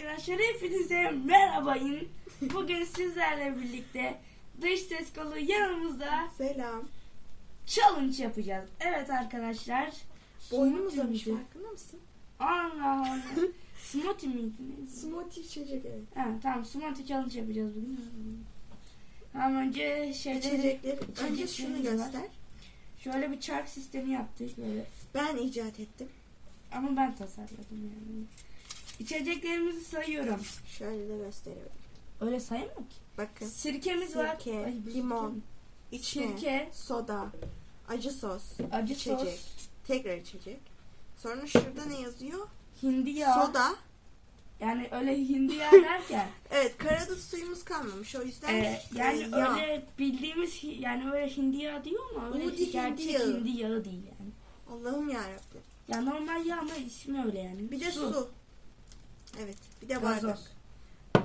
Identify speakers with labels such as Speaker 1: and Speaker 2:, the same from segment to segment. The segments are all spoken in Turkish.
Speaker 1: arkadaşlar hepinize merhabayın. Bugün sizlerle birlikte dış ses kolu yanımızda
Speaker 2: Selam.
Speaker 1: challenge yapacağız. Evet arkadaşlar.
Speaker 2: Boynum uzamış
Speaker 1: Smoothie miydi?
Speaker 2: farkında mısın?
Speaker 1: Allah Allah. Smoothie miydi? neydi?
Speaker 2: Smoothie içecek evet.
Speaker 1: Ha, tamam smoothie challenge yapacağız bugün. Tamam önce şeyleri
Speaker 2: İçecekleri. Önce
Speaker 1: İçeceklerimiz
Speaker 2: şunu
Speaker 1: var.
Speaker 2: göster.
Speaker 1: şöyle bir çark sistemi yaptık böyle.
Speaker 2: Ben icat ettim.
Speaker 1: Ama ben tasarladım yani. İçeceklerimizi sayıyorum.
Speaker 2: Şöyle de gösterelim.
Speaker 1: Öyle sayamam ki.
Speaker 2: Bakın.
Speaker 1: Sirkemiz var.
Speaker 2: Sirke,
Speaker 1: Ay, bu
Speaker 2: limon, içme,
Speaker 1: Sirke,
Speaker 2: soda, acı sos,
Speaker 1: acı
Speaker 2: içecek.
Speaker 1: sos,
Speaker 2: Tekrar içecek. Sonra şurada ne yazıyor?
Speaker 1: hindi yağı.
Speaker 2: Soda.
Speaker 1: Yani öyle hindi yağı derken
Speaker 2: Evet karadut suyumuz kalmamış. O yüzden
Speaker 1: e, yani
Speaker 2: e, yağ.
Speaker 1: öyle bildiğimiz yani öyle hindi yağı diyor ama öyle
Speaker 2: Udi
Speaker 1: gerçek
Speaker 2: hindi yağı.
Speaker 1: hindi yağı değil yani.
Speaker 2: Allah'ım yarabbim.
Speaker 1: Ya normal yağ ama ismi öyle yani.
Speaker 2: Bir de su. Evet. Bir de bardak.
Speaker 1: Gazoz.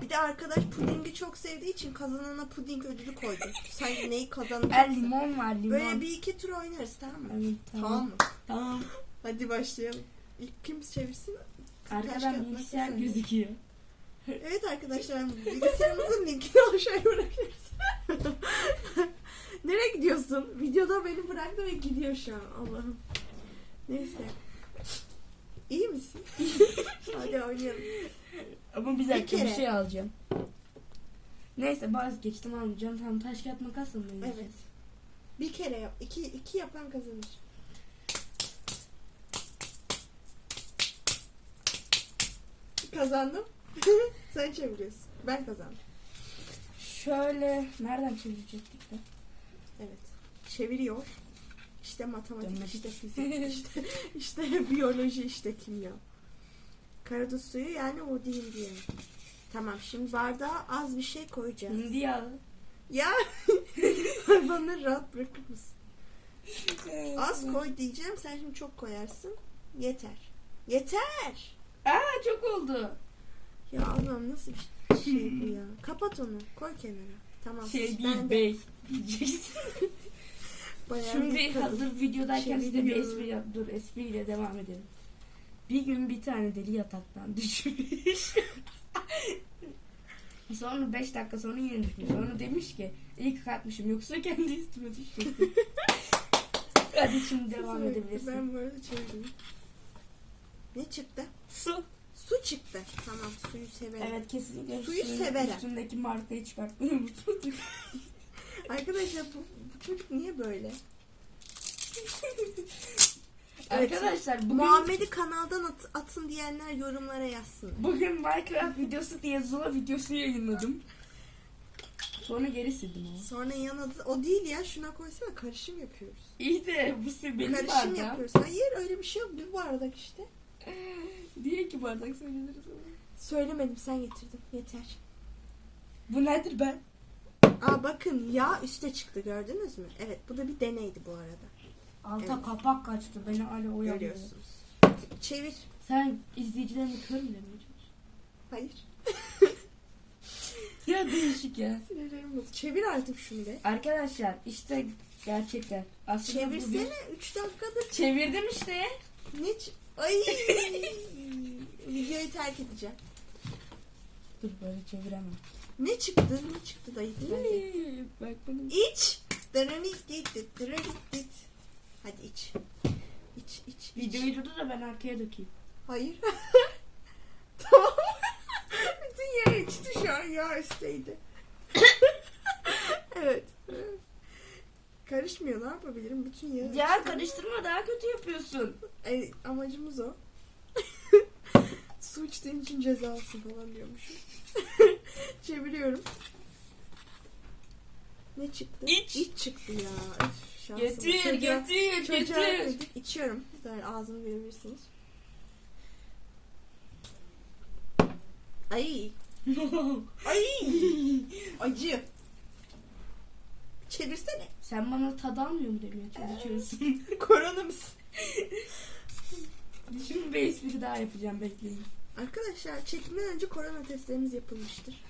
Speaker 2: Bir de arkadaş pudingi çok sevdiği için kazanana puding ödülü koydu. Sanki neyi
Speaker 1: El
Speaker 2: kazanacaksın.
Speaker 1: limon var limon.
Speaker 2: Böyle bir iki tur oynarız tamam mı?
Speaker 1: Evet,
Speaker 2: Tamam,
Speaker 1: tamam.
Speaker 2: mı?
Speaker 1: Tamam.
Speaker 2: Hadi başlayalım. İlk kim çevirsin?
Speaker 1: Arkadan bilgisayar gözüküyor.
Speaker 2: Evet arkadaşlar bilgisayarımızın linkini aşağıya bırakıyoruz. Nereye gidiyorsun? Videoda beni bıraktı ve gidiyor şu an Allah'ım. Neyse. İyi misin? Hadi oynayalım.
Speaker 1: Ama bir dakika bir,
Speaker 2: kere.
Speaker 1: şey alacağım. Neyse vazgeçtim almayacağım. Tamam taş kağıt makas mı?
Speaker 2: Evet. Bir kere yap. İki, iki yapan kazanır. Kazandım. Sen çeviriyorsun. Ben kazandım.
Speaker 1: Şöyle nereden çevirecektik de?
Speaker 2: Evet. Çeviriyor. İşte matematik,
Speaker 1: Dönmek.
Speaker 2: işte fizik, işte, işte biyoloji, işte kimya. Karadut suyu yani o değil diye. Tamam şimdi bardağa az bir şey koyacağız.
Speaker 1: Hindi yağı.
Speaker 2: Ya hayvanları rahat bırakır mısın? Az koy diyeceğim sen şimdi çok koyarsın. Yeter. Yeter.
Speaker 1: Aa çok oldu.
Speaker 2: Ya Allah'ım nasıl bir şey bu ya. Kapat onu. Koy kenara. Tamam.
Speaker 1: Şey
Speaker 2: ben
Speaker 1: değil
Speaker 2: de
Speaker 1: bey. Diyeceksin.
Speaker 2: bayağı
Speaker 1: Şimdi
Speaker 2: bir kadın.
Speaker 1: hazır videodayken size bir espri yap. Dur espriyle devam edelim. Bir gün bir tane deli yataktan düşmüş. sonra 5 dakika sonra yine düşmüş. Sonra demiş ki iyi ki kalkmışım yoksa kendi üstüme düşecektim. Hadi şimdi devam
Speaker 2: Kızım,
Speaker 1: edebilirsin.
Speaker 2: Ben bu arada çevirdim. Ne çıktı?
Speaker 1: Su.
Speaker 2: Su çıktı. Tamam suyu severim.
Speaker 1: Evet kesinlikle
Speaker 2: Suyu
Speaker 1: suyun
Speaker 2: severim.
Speaker 1: Üstündeki markayı çıkartmayı unutmadık.
Speaker 2: Arkadaşlar bu, bu çocuk niye böyle?
Speaker 1: Arkadaşlar bugün,
Speaker 2: Muhammed'i kanaldan at- atın diyenler yorumlara yazsın.
Speaker 1: bugün Minecraft videosu diye Zula videosu yayınladım. Sonra geri sildim onu.
Speaker 2: Sonra yan adı o değil ya şuna koysana karışım yapıyoruz.
Speaker 1: İyi de bu benim
Speaker 2: karışım
Speaker 1: bardağım.
Speaker 2: yapıyoruz. Hayır öyle bir şey yok. Bir bardak işte.
Speaker 1: Diye ki bardak söyleniriz ama.
Speaker 2: Söylemedim sen getirdin. Yeter.
Speaker 1: Bu nedir ben?
Speaker 2: Aa bakın yağ üste çıktı gördünüz mü? Evet bu da bir deneydi bu arada.
Speaker 1: Alta
Speaker 2: Evet.
Speaker 1: kapak kaçtı beni hala oyalanıyor.
Speaker 2: Görüyorsunuz. Çevir.
Speaker 1: Sen izleyicilerini kör mü?
Speaker 2: Hayır.
Speaker 1: Ya değişik ya.
Speaker 2: Sinirlerim bozuldu. Çevir artık şunu be.
Speaker 1: Arkadaşlar işte gerçekten. Aslında bu bir...
Speaker 2: Çevirsene 3 dakikadır.
Speaker 1: Çevirdim işte.
Speaker 2: Ne ç- Ay. Videoyu terk edeceğim.
Speaker 1: Dur böyle çeviremem.
Speaker 2: Ne çıktı? Ne çıktı dayı?
Speaker 1: Bak benim.
Speaker 2: İç. Dırınit dit dit. Hadi iç. İç iç iç.
Speaker 1: Videoyu durdur da ben arkaya dökeyim.
Speaker 2: Hayır. tamam. Bütün yere içti şu an yağ üstteydi. evet. Karışmıyor ne yapabilirim? Bütün yağı
Speaker 1: Ya karıştırma daha kötü yapıyorsun.
Speaker 2: E, amacımız o. Su içtiğin için cezalısın falan diyormuşum. Çeviriyorum. Ne çıktı?
Speaker 1: İç.
Speaker 2: İç çıktı ya. Öf, şansım.
Speaker 1: Getir
Speaker 2: Çocuğa-
Speaker 1: getir
Speaker 2: Çocuğa
Speaker 1: getir.
Speaker 2: verdik. İçiyorum. Böyle ağzını görebilirsiniz. Ay. Ay. Acı. Çevirsene.
Speaker 1: Sen bana tad almıyor mu demeye çalışıyorsun?
Speaker 2: Korona mısın?
Speaker 1: Şimdi bir espri daha yapacağım bekleyin.
Speaker 2: Arkadaşlar çekimden önce korona testlerimiz yapılmıştır.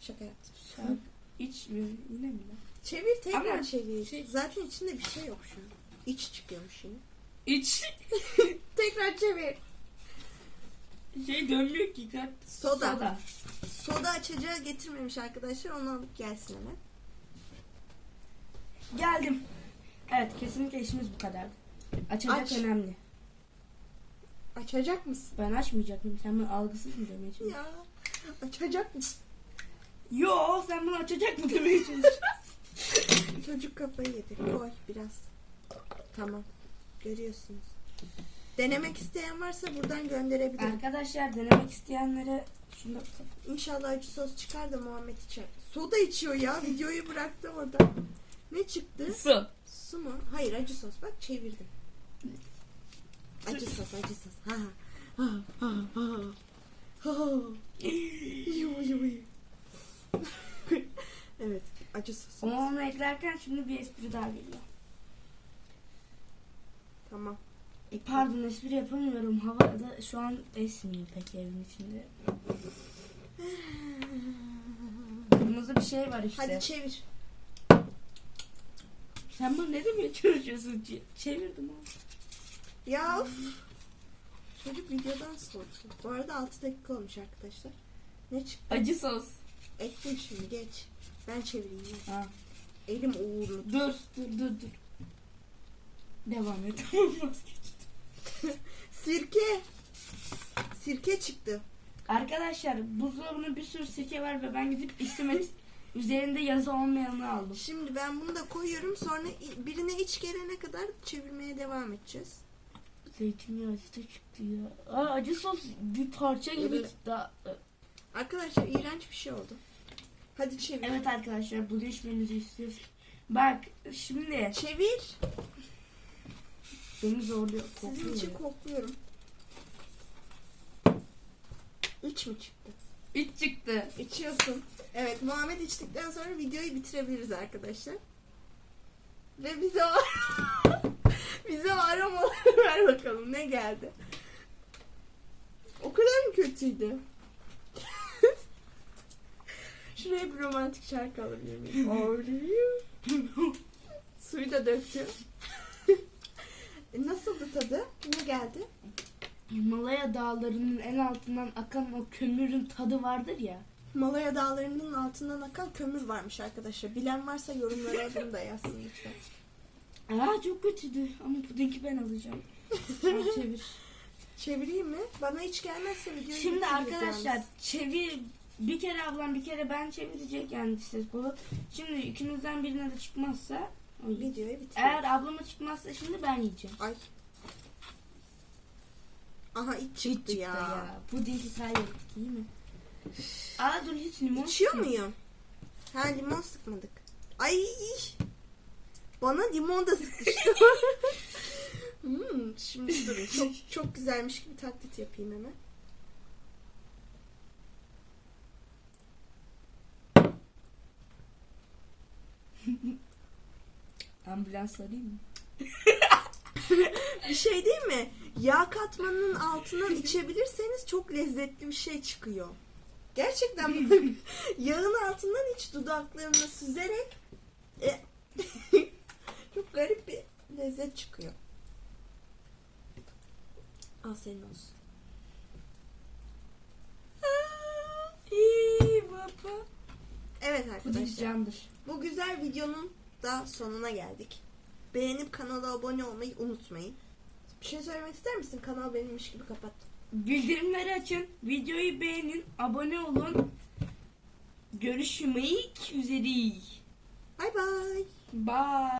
Speaker 2: Şaka yaptım.
Speaker 1: Şark iç mi? Yine mi lan?
Speaker 2: Çevir tekrar
Speaker 1: Ama
Speaker 2: çevir.
Speaker 1: şey-
Speaker 2: Zaten içinde bir şey yok şu an. İç çıkıyormuş yine.
Speaker 1: İç.
Speaker 2: Tekrar çevir.
Speaker 1: Şey dönmüyor ki kart.
Speaker 2: Soda.
Speaker 1: Soda.
Speaker 2: Soda açacağı getirmemiş arkadaşlar. Onu alıp gelsin hemen.
Speaker 1: Geldim. Evet kesinlikle işimiz bu kadardı. Açacak
Speaker 2: Aç.
Speaker 1: önemli.
Speaker 2: Açacak mısın?
Speaker 1: Ben açmayacaktım. Sen bana algısız mı demeye çalışıyorsun?
Speaker 2: Ya. Açacak mısın?
Speaker 1: Yo sen bana açacak mı demeye çalışıyorsun?
Speaker 2: Çocuk kafayı yedi. Koy biraz. Tamam. Görüyorsunuz. Denemek isteyen varsa buradan gönderebilirim.
Speaker 1: Arkadaşlar denemek isteyenlere şunu
Speaker 2: İnşallah acı sos çıkar da Muhammed içer. Soda içiyor ya. Videoyu bıraktı orada. Ne çıktı?
Speaker 1: su.
Speaker 2: Su mu? Hayır acı sos. Bak çevirdim. Acı sos, acı sos. Ha ha ha ha ha. Ha. Yu, yu, yu. evet, acı sos.
Speaker 1: Ama onu eklerken şimdi bir espri daha geliyor.
Speaker 2: Tamam.
Speaker 1: E, pardon espri yapamıyorum. Hava da şu an esmiyor pek evin içinde. Kırmızı bir şey var işte.
Speaker 2: Hadi çevir.
Speaker 1: Sen bana ne demeye çalışıyorsun? Ç- Çevirdim abi.
Speaker 2: Ya of. Çocuk videodan sordu. Bu arada 6 dakika olmuş arkadaşlar. Ne çıktı?
Speaker 1: Acı sos.
Speaker 2: Ekle şimdi geç. Ben çevireyim.
Speaker 1: Ha.
Speaker 2: Elim uğurlu.
Speaker 1: Dur dur dur dur. Devam et.
Speaker 2: Sirke. Sirke çıktı.
Speaker 1: Arkadaşlar buzdolabında bir sürü sirke var ve ben gidip İsmet üzerinde yazı olmayanı aldım.
Speaker 2: Şimdi ben bunu da koyuyorum. Sonra birine iç gelene kadar çevirmeye devam edeceğiz.
Speaker 1: Zeytinyağı işte çıktı ya. Aa, acı sos bir parça gibi
Speaker 2: Evet.
Speaker 1: çıktı.
Speaker 2: Arkadaşlar iğrenç bir şey oldu. Hadi çevir.
Speaker 1: Evet arkadaşlar bu değişmenizi istiyoruz. Bak şimdi
Speaker 2: Çevir.
Speaker 1: beni zorluyor.
Speaker 2: Sizin
Speaker 1: kokuyor
Speaker 2: için kokluyorum. İç mi çıktı?
Speaker 1: İç çıktı.
Speaker 2: İçiyorsun. Evet Muhammed içtikten sonra videoyu bitirebiliriz arkadaşlar. Ve bize o bize o aromaları ver bakalım ne geldi. O kadar mı kötüydü? Şuraya bir romantik şarkı alabilir miyim? You. Suyu da döktü. E, Nasıldı tadı? Ne geldi?
Speaker 1: Himalaya dağlarının en altından akan o kömürün tadı vardır ya.
Speaker 2: Malaya dağlarının altından akan kömür varmış arkadaşlar. Bilen varsa yorumlara adını da yazsın lütfen.
Speaker 1: Aa çok kötüydü ama pudingi ben alacağım. Al çevir.
Speaker 2: Çevireyim mi? Bana hiç gelmezse videoyu
Speaker 1: Şimdi arkadaşlar
Speaker 2: yalnız.
Speaker 1: çevir bir kere ablam bir kere ben çevirecek yani ses kolu. Şimdi ikinizden birine de çıkmazsa
Speaker 2: videoyu bitiririz.
Speaker 1: eğer ablama çıkmazsa şimdi ben yiyeceğim.
Speaker 2: Ay. Aha iç
Speaker 1: Hiç
Speaker 2: çıktı, ya.
Speaker 1: Pudingi kaybettik iyi mi? Aa dur hiç limon
Speaker 2: İçiyor
Speaker 1: sıkmadık.
Speaker 2: muyum? Ha limon sıkmadık. Ay. Bana limon da sıkıştı. hmm, şimdi durun. Çok, çok güzelmiş gibi taklit yapayım hemen.
Speaker 1: Ambulans arayayım mı?
Speaker 2: Bir şey değil mi? Yağ katmanının altından içebilirseniz çok lezzetli bir şey çıkıyor. Gerçekten yağın altından iç dudaklarına süzerek e, çok garip bir lezzet çıkıyor. Al senin olsun.
Speaker 1: İyi baba.
Speaker 2: Evet arkadaşlar. Bu güzel videonun da sonuna geldik. Beğenip kanala abone olmayı unutmayın. Bir şey söylemek ister misin? Kanal benimmiş gibi kapat.
Speaker 1: Bildirimleri açın, videoyu beğenin, abone olun. Görüşmek üzere.
Speaker 2: Bay bay.
Speaker 1: Bye.